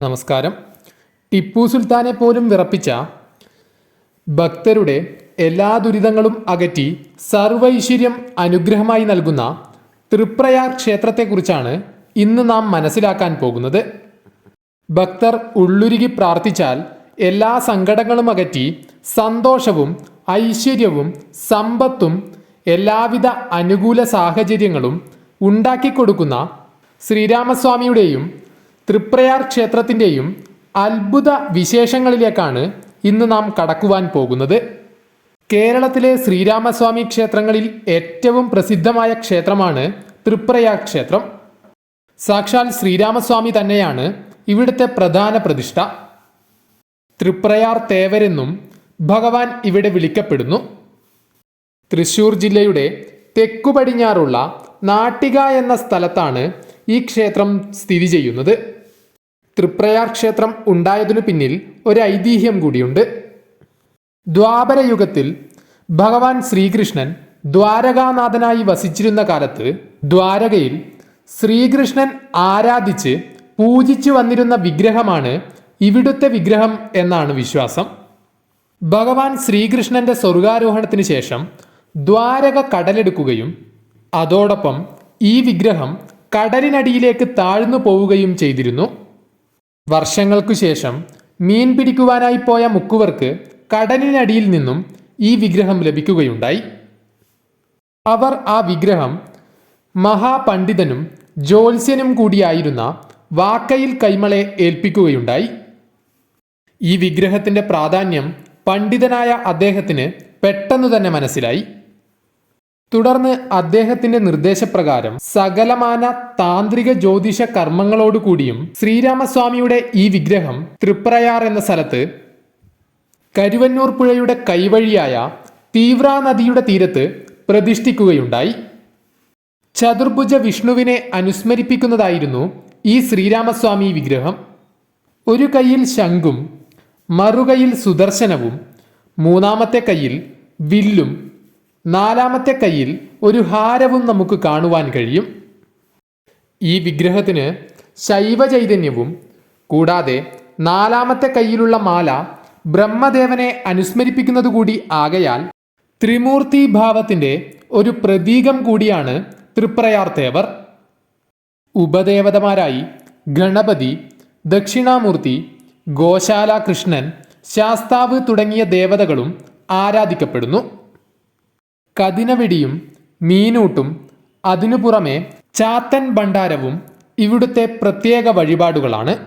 നമസ്കാരം. ടിപ്പു സുൽത്താനെ പോലും വിറപ്പിച്ച ഭക്തരുടെ എല്ലാ ദുരിതങ്ങളും അകറ്റി സർവൈശ്വര്യം അനുഗ്രഹമായി നൽകുന്ന തൃപ്രയാർ ക്ഷേത്രത്തെക്കുറിച്ചാണ് ഇന്ന് നാം മനസ്സിലാക്കാൻ പോകുന്നത്. ഭക്തർ ഉള്ളുരുകി പ്രാർത്ഥിച്ചാൽ എല്ലാ സങ്കടങ്ങളും അകറ്റി സന്തോഷവും ഐശ്വര്യവും സമ്പത്തും എല്ലാവിധ അനുകൂല സാഹചര്യങ്ങളും ഉണ്ടാക്കിക്കൊടുക്കുന്ന ശ്രീരാമസ്വാമിയുടെയും തൃപ്രയാർ ക്ഷേത്രത്തിന്റെയും അത്ഭുത വിശേഷങ്ങളിലേക്കാണ് ഇന്ന് നാം കടക്കുവാൻ പോകുന്നത്. കേരളത്തിലെ ശ്രീരാമസ്വാമി ക്ഷേത്രങ്ങളിൽ ഏറ്റവും പ്രസിദ്ധമായ ക്ഷേത്രമാണ് തൃപ്രയാർ ക്ഷേത്രം. സാക്ഷാൽ ശ്രീരാമസ്വാമി തന്നെയാണ് ഇവിടുത്തെ പ്രധാന പ്രതിഷ്ഠ. തൃപ്രയാർ തേവരെന്നും ഭഗവാൻ ഇവിടെ വിളിക്കപ്പെടുന്നു. തൃശൂർ ജില്ലയുടെ തെക്കുപടിഞ്ഞാറുള്ള നാട്ടിക എന്ന സ്ഥലത്താണ് ഈ ക്ഷേത്രം സ്ഥിതി ചെയ്യുന്നത്. തൃപ്രയാർ ക്ഷേത്രം ഉണ്ടായതിനു പിന്നിൽ ഒരു ഐതിഹ്യം കൂടിയുണ്ട്. ദ്വാപരയുഗത്തിൽ ഭഗവാൻ ശ്രീകൃഷ്ണൻ ദ്വാരകാനാഥനായി വസിച്ചിരുന്ന കാലത്ത് ദ്വാരകയിൽ ശ്രീകൃഷ്ണൻ ആരാധിച്ച് പൂജിച്ചു വന്നിരുന്ന വിഗ്രഹമാണ് ഇവിടുത്തെ വിഗ്രഹം എന്നാണ് വിശ്വാസം. ഭഗവാൻ ശ്രീകൃഷ്ണന്റെ സ്വർഗാരോഹണത്തിന് ശേഷം ദ്വാരക കടലെടുക്കുകയും അതോടൊപ്പം ഈ വിഗ്രഹം കടലിനടിയിലേക്ക് താഴ്ന്നു പോവുകയും ചെയ്തിരുന്നു. വർഷങ്ങൾക്കു ശേഷം മീൻ പിടിക്കുവാനായി പോയ മുക്കുവർക്ക് കടലിനടിയിൽ നിന്നും ഈ വിഗ്രഹം ലഭിക്കുകയുണ്ടായി. അവർ ആ വിഗ്രഹം മഹാപണ്ഡിതനും ജ്യോത്സ്യനും കൂടിയായിരുന്ന വാക്കയിൽ കൈമളെ ഏൽപ്പിക്കുകയുണ്ടായി. ഈ വിഗ്രഹത്തിന്റെ പ്രാധാന്യം പണ്ഡിതനായ അദ്ദേഹത്തിന് പെട്ടെന്ന് തന്നെ മനസ്സിലായി. തുടർന്ന് അദ്ദേഹത്തിന്റെ നിർദ്ദേശപ്രകാരം സകലമാന താന്ത്രിക ജ്യോതിഷ കർമ്മങ്ങളോടുകൂടിയും ശ്രീരാമസ്വാമിയുടെ ഈ വിഗ്രഹം തൃപ്രയാർ എന്ന സ്ഥലത്ത് കരുവന്നൂർ പുഴയുടെ കൈവഴിയായ തീവ്ര നദിയുടെ തീരത്ത് പ്രതിഷ്ഠിക്കുകയുണ്ടായി. ചതുർഭുജ വിഷ്ണുവിനെ അനുസ്മരിപ്പിക്കുന്നതായിരുന്നു ഈ ശ്രീരാമസ്വാമി വിഗ്രഹം. ഒരു കൈയിൽ ശംഖും മറുകൈയിൽ സുദർശനവും മൂന്നാമത്തെ കൈയിൽ വില്ലും നാലാമത്തെ കയ്യിൽ ഒരു ഹാരവും നമുക്ക് കാണുവാൻ കഴിയും. ഈ വിഗ്രഹത്തിന് ശൈവ ചൈതന്യവും കൂടാതെ നാലാമത്തെ കയ്യിലുള്ള മാല ബ്രഹ്മദേവനെ അനുസ്മരിപ്പിക്കുന്നത് കൂടി ആകയാൽ ത്രിമൂർത്തി ഭാവത്തിന്റെ ഒരു പ്രതീകം കൂടിയാണ് തൃപ്രയാർ തേവർ ഉപദേവതമാരായി ഗണപതി ദക്ഷിണാമൂർത്തി ഗോശാല കൃഷ്ണൻ ശാസ്താവ് തുടങ്ങിയ ദേവതകളും ആരാധിക്കപ്പെടുന്നു. കതിനവെടിയും മീനൂട്ടും അതിനു പുറമെ ചാത്തൻ ഭണ്ഡാരവും ഇവിടുത്തെ പ്രത്യേക വഴിപാടുകളാണ്.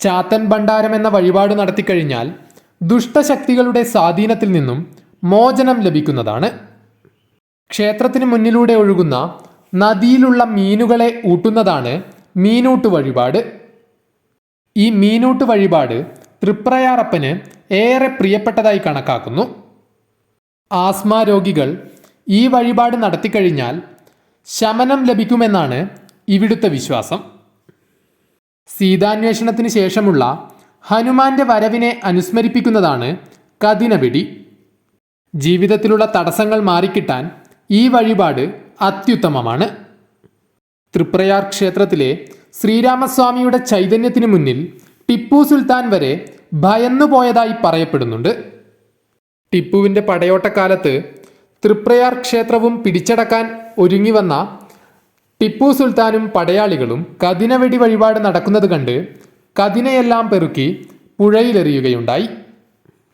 ചാത്തൻ ഭണ്ഡാരം എന്ന വഴിപാട് നടത്തിക്കഴിഞ്ഞാൽ ദുഷ്ടശക്തികളുടെ സ്വാധീനത്തിൽ നിന്നും മോചനം ലഭിക്കുന്നതാണ്. ക്ഷേത്രത്തിന് മുന്നിലൂടെ ഒഴുകുന്ന നദിയിലുള്ള മീനുകളെ ഊട്ടുന്നതാണ് മീനൂട്ട് വഴിപാട്. ഈ മീനൂട്ട് വഴിപാട് തൃപ്രയാറപ്പന് ഏറെ പ്രിയപ്പെട്ടതായി കണക്കാക്കുന്നു. ആസ്മ രോഗികൾ ഈ വഴിപാട് നടത്തിക്കഴിഞ്ഞാൽ ശമനം ലഭിക്കുമെന്നാണ് ഇവിടുത്തെ വിശ്വാസം. സീതാന്വേഷണത്തിന് ശേഷമുള്ള ഹനുമാന്റെ വരവിനെ അനുസ്മരിപ്പിക്കുന്നതാണ് കതിനവെടി ജീവിതത്തിലുള്ള തടസ്സങ്ങൾ മാറിക്കിട്ടാൻ ഈ വഴിപാട് അത്യുത്തമമാണ്. തൃപ്രയാർ ക്ഷേത്രത്തിലെ ശ്രീരാമസ്വാമിയുടെ ചൈതന്യത്തിനു മുന്നിൽ ടിപ്പു സുൽത്താൻ വരെ ഭയന്നുപോയതായി പറയപ്പെടുന്നുണ്ട്. ടിപ്പുവിന്റെ പടയോട്ടക്കാലത്ത് തൃപ്രയാർ ക്ഷേത്രവും പിടിച്ചടക്കാൻ ഒരുങ്ങി വന്ന ടിപ്പു സുൽത്താനും പടയാളികളും കതിനവെടി വഴിപാട് നടക്കുന്നത് കണ്ട് കതിനയെല്ലാം പെറുക്കി പുഴയിലെറിയുകയുണ്ടായി.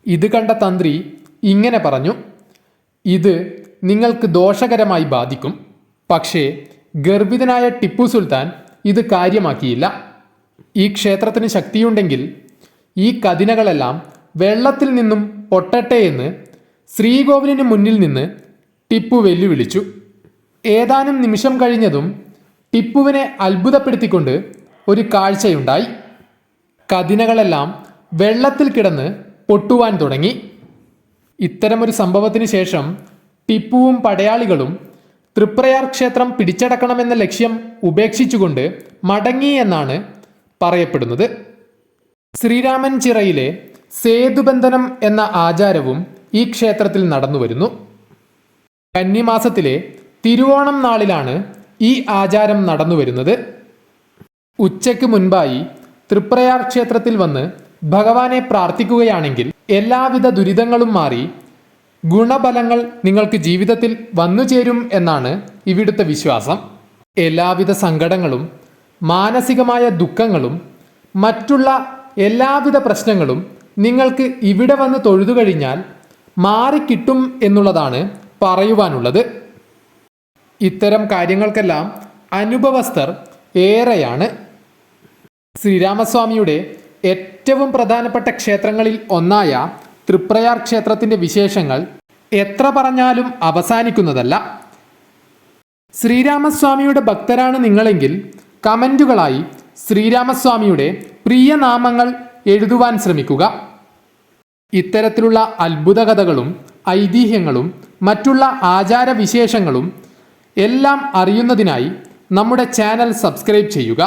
ഇത് കണ്ട തന്ത്രി ഇങ്ങനെ പറഞ്ഞു ഇത് നിങ്ങൾക്ക് ദോഷകരമായി ബാധിക്കും. പക്ഷേ ഗർഭിതനായ ടിപ്പു സുൽത്താൻ ഇത് കാര്യമാക്കിയില്ല. ഈ ക്ഷേത്രത്തിന് ശക്തിയുണ്ടെങ്കിൽ ഈ കതിനകളെല്ലാം വെള്ളത്തിൽ നിന്നും പൊട്ടട്ടെ എന്ന് ശ്രീകോവിലിന് മുന്നിൽ നിന്ന് ടിപ്പു വെല്ലുവിളിച്ചു. ഏതാനും നിമിഷം കഴിഞ്ഞതും ടിപ്പുവിനെ അത്ഭുതപ്പെടുത്തിക്കൊണ്ട് ഒരു കാഴ്ചയുണ്ടായി. കതിനകളെല്ലാം വെള്ളത്തിൽ കിടന്ന് പൊട്ടുവാൻ തുടങ്ങി. ഇത്തരമൊരു സംഭവത്തിന് ശേഷം ടിപ്പുവും പടയാളികളും തൃപ്രയാർ ക്ഷേത്രം പിടിച്ചടക്കണമെന്ന ലക്ഷ്യം ഉപേക്ഷിച്ചുകൊണ്ട് മടങ്ങി എന്നാണ് പറയപ്പെടുന്നത്. ശ്രീരാമൻ ചിറയിലെ സേതുബന്ധനം എന്ന ആചാരവും ഈ ക്ഷേത്രത്തിൽ നടന്നുവരുന്നു. കന്നിമാസത്തിലെ തിരുവോണം നാളിലാണ് ഈ ആചാരം നടന്നുവരുന്നത്. ഉച്ചയ്ക്ക് മുൻപായി തൃപ്രയാർ ക്ഷേത്രത്തിൽ വന്ന് ഭഗവാനെ പ്രാർത്ഥിക്കുകയാണെങ്കിൽ എല്ലാവിധ ദുരിതങ്ങളും മാറി ഗുണഫലങ്ങൾ നിങ്ങൾക്ക് ജീവിതത്തിൽ വന്നു ചേരും എന്നാണ് ഇവിടുത്തെ വിശ്വാസം. എല്ലാവിധ സങ്കടങ്ങളും മാനസികമായ ദുഃഖങ്ങളും മറ്റുള്ള എല്ലാവിധ പ്രശ്നങ്ങളും നിങ്ങൾക്ക് ഇവിടെ വന്ന് തൊഴുതു കഴിഞ്ഞാൽ മാറിക്കിട്ടും എന്നുള്ളതാണ് പറയുവാനുള്ളത്. ഇത്തരം കാര്യങ്ങൾക്കെല്ലാം അനുഭവസ്ഥർ ഏറെയാണ്. ശ്രീരാമസ്വാമിയുടെ ഏറ്റവും പ്രധാനപ്പെട്ട ക്ഷേത്രങ്ങളിൽ ഒന്നായ തൃപ്രയാർ ക്ഷേത്രത്തിന്റെ വിശേഷങ്ങൾ എത്ര പറഞ്ഞാലും അവസാനിക്കുന്നതല്ല. ശ്രീരാമസ്വാമിയുടെ ഭക്തരാണ് നിങ്ങളെങ്കിൽ കമന്റുകളായി ശ്രീരാമസ്വാമിയുടെ പ്രിയനാമങ്ങൾ എഴുതുവാൻ ശ്രമിക്കുക. ഇത്തരത്തിലുള്ള അത്ഭുത കഥകളും ഐതിഹ്യങ്ങളും മറ്റുള്ള ആചാരവിശേഷങ്ങളും എല്ലാം അറിയുന്നതിനായി നമ്മുടെ ചാനൽ സബ്സ്ക്രൈബ് ചെയ്യുക.